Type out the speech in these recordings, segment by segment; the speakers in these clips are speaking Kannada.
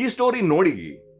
ಈ ಸ್ಟೋರಿ ನೋಡಿ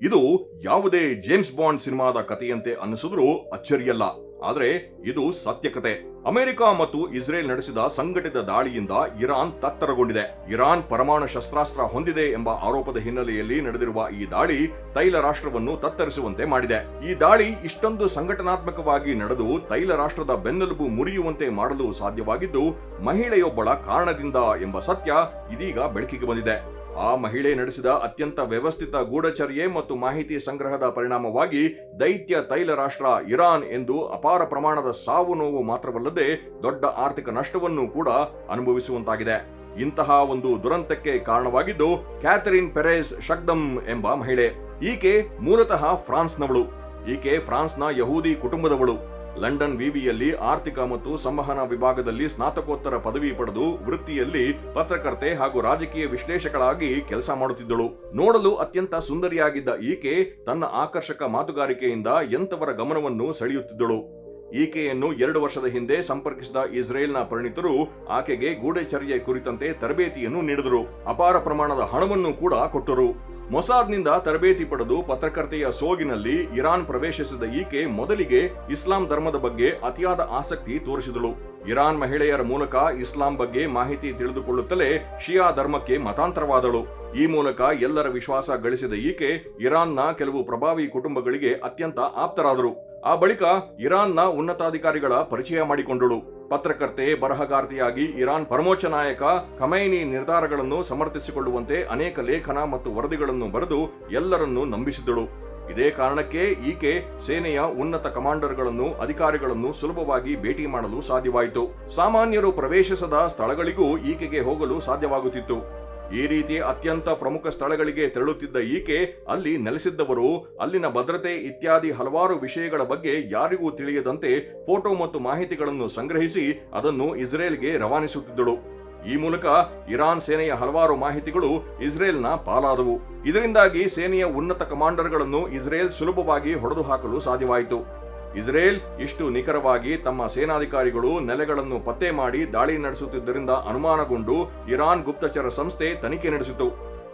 ಇದು ಯಾವುದೇ ಜೇಮ್ಸ್ ಬಾಂಡ್ ಸಿನಿಮಾದ ಕಥೆಯಂತೆ ಅನಿಸಿದ್ರೂ ಅಚ್ಚರಿಯಲ್ಲ. ಆದ್ರೆ ಇದು ಸತ್ಯ ಕತೆ ಅಮೆರಿಕ ಮತ್ತು ಇಸ್ರೇಲ್ ನಡೆಸಿದ ಸಂಘಟಿತ ದಾಳಿಯಿಂದ ಇರಾನ್ ತತ್ತರಗೊಂಡಿದೆ. ಇರಾನ್ ಪರಮಾಣು ಶಸ್ತ್ರಾಸ್ತ್ರ ಹೊಂದಿದೆ ಎಂಬ ಆರೋಪದ ಹಿನ್ನೆಲೆಯಲ್ಲಿ ನಡೆದಿರುವ ಈ ದಾಳಿ ತೈಲ ರಾಷ್ಟ್ರವನ್ನು ತತ್ತರಿಸುವಂತೆ ಮಾಡಿದೆ. ಈ ದಾಳಿ ಇಷ್ಟೊಂದು ಸಂಘಟನಾತ್ಮಕವಾಗಿ ನಡೆದು ತೈಲ ರಾಷ್ಟ್ರದ ಬೆನ್ನೆಲುಬು ಮುರಿಯುವಂತೆ ಮಾಡಲು ಸಾಧ್ಯವಾಗಿದ್ದು ಮಹಿಳೆಯೊಬ್ಬಳ ಕಾರಣದಿಂದ ಎಂಬ ಸತ್ಯ ಇದೀಗ ಬೆಳಕಿಗೆ ಬಂದಿದೆ. ಆ ಮಹಿಳೆ ನಡೆಸಿದ ಅತ್ಯಂತ ವ್ಯವಸ್ಥಿತ ಗೂಢಚರ್ಯೆ ಮತ್ತು ಮಾಹಿತಿ ಸಂಗ್ರಹದ ಪರಿಣಾಮವಾಗಿ ದೈತ್ಯ ತೈಲ ರಾಷ್ಟ್ರ ಇರಾನ್ ಎಂದು ಅಪಾರ ಪ್ರಮಾಣದ ಸಾವು ನೋವು ಮಾತ್ರವಲ್ಲದೆ ದೊಡ್ಡ ಆರ್ಥಿಕ ನಷ್ಟವನ್ನು ಕೂಡ ಅನುಭವಿಸುವಂತಾಗಿದೆ. ಇಂತಹ ಒಂದು ದುರಂತಕ್ಕೆ ಕಾರಣವಾಗಿದ್ದು ಕ್ಯಾಥರಿನ್ ಪೆರೇಸ್ ಶಕ್ದಮ್ ಎಂಬ ಮಹಿಳೆ. ಈಕೆ ಮೂಲತಃ ಫ್ರಾನ್ಸ್ನವಳು. ಈಕೆ ಫ್ರಾನ್ಸ್ನ ಯಹೂದಿ ಕುಟುಂಬದವಳು. ಲಂಡನ್ ವಿವಿಯಲ್ಲಿ ಆರ್ಥಿಕ ಮತ್ತು ಸಂವಹನ ವಿಭಾಗದಲ್ಲಿ ಸ್ನಾತಕೋತ್ತರ ಪದವಿ ಪಡೆದು ವೃತ್ತಿಯಲ್ಲಿ ಪತ್ರಕರ್ತೆ ಹಾಗೂ ರಾಜಕೀಯ ವಿಶ್ಲೇಷಕಳಾಗಿ ಕೆಲಸ ಮಾಡುತ್ತಿದ್ದಳು. ನೋಡಲು ಅತ್ಯಂತ ಸುಂದರಿಯಾಗಿದ್ದ ಈಕೆ ತನ್ನ ಆಕರ್ಷಕ ಮಾತುಗಾರಿಕೆಯಿಂದ ಎಂತವರ ಗಮನವನ್ನು ಸೆಳೆಯುತ್ತಿದ್ದಳು. ಈಕೆಯನ್ನು ಎರಡು ವರ್ಷದ ಹಿಂದೆ ಸಂಪರ್ಕಿಸಿದ ಇಸ್ರೇಲ್ನ ಪರಿಣಿತರು ಆಕೆಗೆ ಗೂಢಚರ್ಯೆ ಕುರಿತಂತೆ ತರಬೇತಿಯನ್ನು ನೀಡಿದರು. ಅಪಾರ ಪ್ರಮಾಣದ ಹಣವನ್ನು ಕೂಡ ಕೊಟ್ಟರು. ಮೊಸಾದ್ನಿಂದ ತರಬೇತಿ ಪಡೆದು ಪತ್ರಕರ್ತೆಯ ಸೋಗಿನಲ್ಲಿ ಇರಾನ್ ಪ್ರವೇಶಿಸಿದ ಈಕೆ ಮೊದಲಿಗೆ ಇಸ್ಲಾಂ ಧರ್ಮದ ಬಗ್ಗೆ ಅತಿಯಾದ ಆಸಕ್ತಿ ತೋರಿಸಿದಳು. ಇರಾನ್ ಮಹಿಳೆಯರ ಮೂಲಕ ಇಸ್ಲಾಂ ಬಗ್ಗೆ ಮಾಹಿತಿ ತಿಳಿದುಕೊಳ್ಳುತ್ತಲೇ ಶಿಯಾ ಧರ್ಮಕ್ಕೆ ಮತಾಂತರವಾದಳು. ಈ ಮೂಲಕ ಎಲ್ಲರ ವಿಶ್ವಾಸ ಗಳಿಸಿದ ಈಕೆ ಇರಾನ್ನ ಕೆಲವು ಪ್ರಭಾವಿ ಕುಟುಂಬಗಳಿಗೆ ಅತ್ಯಂತ ಆಪ್ತರಾದರು. ಆ ಬಳಿಕ ಇರಾನ್ನ ಉನ್ನತಾಧಿಕಾರಿಗಳ ಪರಿಚಯ ಮಾಡಿಕೊಂಡಳು. ಪತ್ರಕರ್ತೆ ಬರಹಗಾರ್ತಿಯಾಗಿ ಇರಾನ್ ಪರಮೋಚ್ಚ ನಾಯಕ ಖಮೈನಿ ನಿರ್ಧಾರಗಳನ್ನು ಸಮರ್ಥಿಸಿಕೊಳ್ಳುವಂತೆ ಅನೇಕ ಲೇಖನ ಮತ್ತು ವರದಿಗಳನ್ನು ಬರೆದು ಎಲ್ಲರನ್ನೂ ನಂಬಿಸಿದಳು ಇದೇ ಕಾರಣಕ್ಕೆ ಈಕೆ ಸೇನೆಯ ಉನ್ನತ ಕಮಾಂಡರ್ಗಳನ್ನು, ಅಧಿಕಾರಿಗಳನ್ನು ಸುಲಭವಾಗಿ ಭೇಟಿ ಮಾಡಲು ಸಾಧ್ಯವಾಯಿತು. ಸಾಮಾನ್ಯರು ಪ್ರವೇಶಿಸದ ಸ್ಥಳಗಳಿಗೂ ಈಕೆಗೆ ಹೋಗಲು ಸಾಧ್ಯವಾಗುತ್ತಿತ್ತು. ಈ ರೀತಿ ಅತ್ಯಂತ ಪ್ರಮುಖ ಸ್ಥಳಗಳಿಗೆ ತೆರಳುತ್ತಿದ್ದ ಈಕೆ ಅಲ್ಲಿ ನೆಲೆಸಿದ್ದವರು, ಅಲ್ಲಿನ ಭದ್ರತೆ ಇತ್ಯಾದಿ ಹಲವಾರು ವಿಷಯಗಳ ಬಗ್ಗೆ ಯಾರಿಗೂ ತಿಳಿಯದಂತೆ ಫೋಟೋ ಮತ್ತು ಮಾಹಿತಿಗಳನ್ನು ಸಂಗ್ರಹಿಸಿ ಅದನ್ನು ಇಸ್ರೇಲ್ಗೆ ರವಾನಿಸುತ್ತಿದ್ದಳು. ಈ ಮೂಲಕ ಇರಾನ್ ಸೇನೆಯ ಹಲವಾರು ಮಾಹಿತಿಗಳು ಇಸ್ರೇಲ್ನ ಪಾಲಾದವು. ಇದರಿಂದಾಗಿ ಸೇನೆಯ ಉನ್ನತ ಕಮಾಂಡರ್ಗಳನ್ನು ಇಸ್ರೇಲ್ ಸುಲಭವಾಗಿ ಹೊಡೆದು ಹಾಕಲು ಸಾಧ್ಯವಾಯಿತು. ಇಸ್ರೇಲ್ ಇಷ್ಟು ನಿಖರವಾಗಿ ತಮ್ಮ ಸೇನಾಧಿಕಾರಿಗಳು ನೆಲೆಗಳನ್ನು ಪತ್ತೆ ಮಾಡಿ ದಾಳಿ ನಡೆಸುತ್ತಿದ್ದರಿಂದ ಅನುಮಾನಗೊಂಡು ಇರಾನ್ ಗುಪ್ತಚರ ಸಂಸ್ಥೆ ತನಿಖೆ ನಡೆಸಿತು.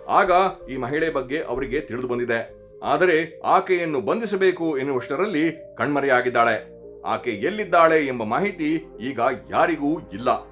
ಆಗ ಈ ಮಹಿಳೆ ಬಗ್ಗೆ ಅವರಿಗೆ ತಿಳಿದು ಬಂದಿದೆ. ಆದರೆ ಆಕೆಯನ್ನು ಬಂಧಿಸಬೇಕು ಎನ್ನುವಷ್ಟರಲ್ಲಿ ಕಣ್ಮರೆಯಾಗಿದ್ದಾಳೆ. ಆಕೆ ಎಲ್ಲಿದ್ದಾಳೆ ಎಂಬ ಮಾಹಿತಿ ಈಗ ಯಾರಿಗೂ ಇಲ್ಲ.